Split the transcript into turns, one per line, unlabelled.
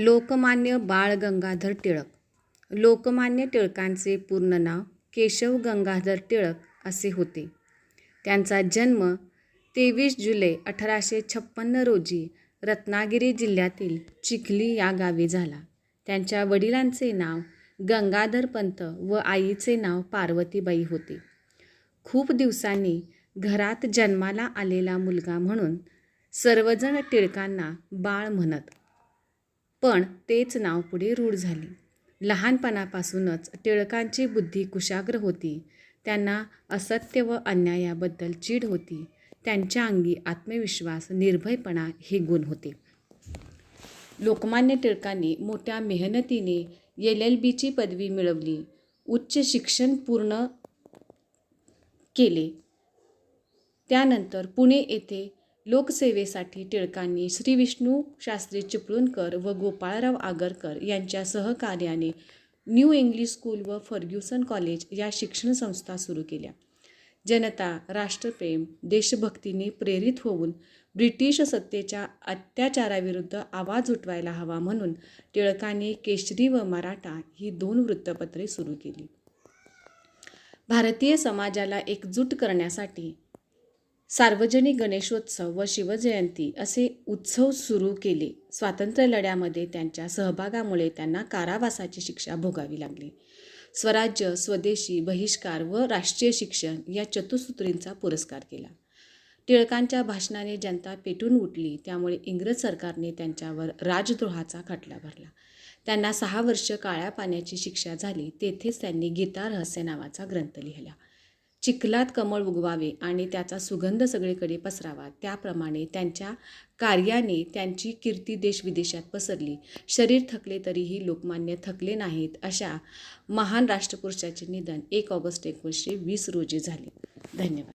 लोकमान्य बाळ गंगाधर टिळक. लोकमान्य टिळकांचे पूर्ण नाव केशव गंगाधर टिळक असे होते. त्यांचा जन्म तेवीस जुलै अठराशे छप्पन्न रोजी रत्नागिरी जिल्ह्यातील चिखली या गावी झाला. त्यांच्या वडिलांचे नाव गंगाधर पंत व आईचे नाव पार्वतीबाई होते. खूप दिवसांनी घरात जन्माला आलेला मुलगा म्हणून सर्वजण टिळकांना बाळ म्हणत पण तेच नाव पुढे रूढ झाली. लहानपणापासूनच टिळकांची बुद्धी कुशाग्र होती. त्यांना असत्य व अन्यायाबद्दल चीड होती. त्यांच्या अंगी आत्मविश्वास निर्भयपणा हे गुण होते. लोकमान्य टिळकांनी मोठ्या मेहनतीने एल एल बीची पदवी मिळवली. उच्च शिक्षण पूर्ण केले. त्यानंतर पुणे येथे लोकसेवेसाठी टिळकांनी श्री विष्णू शास्त्री चिपळूणकर व गोपाळराव आगरकर यांच्या सहकार्याने न्यू इंग्लिश स्कूल व फर्ग्युसन कॉलेज या शिक्षण संस्था सुरू केल्या. जनता राष्ट्रप्रेम देशभक्तीने प्रेरित होऊन ब्रिटिश सत्तेच्या अत्याचाराविरुद्ध आवाज उठवायला हवा म्हणून टिळकांनी केशरी व मराठा ही दोन वृत्तपत्रे सुरू केली. भारतीय समाजाला एकजूट करण्यासाठी सार्वजनिक गणेशोत्सव व शिवजयंती असे उत्सव सुरू केले. स्वातंत्र्यलढ्यामध्ये त्यांच्या सहभागामुळे त्यांना कारावासाची शिक्षा भोगावी लागली. स्वराज्य स्वदेशी बहिष्कार व राष्ट्रीय शिक्षण या चतुसूत्रींचा पुरस्कार केला. टिळकांच्या भाषणाने जनता पेटून उठली त्यामुळे इंग्रज सरकारने त्यांच्यावर राजद्रोहाचा खटला भरला. त्यांना सहा वर्ष काळ्या पाण्याची शिक्षा झाली तेथेच त्यांनी गीता रहस्य नावाचा ग्रंथ लिहिला. चिखलात कमळ उगवावे आणि त्याचा सुगंध सगळीकडे पसरावा. त्याप्रमाणे त्यांच्या कार्याने त्यांची कीर्ती देशविदेशात पसरली. शरीर थकले तरीही लोकमान्य थकले नाहीत अशा महान राष्ट्रपुरुषाचे निधन एक ऑगस्ट एकोणीसशे वीस रोजी झाले. धन्यवाद.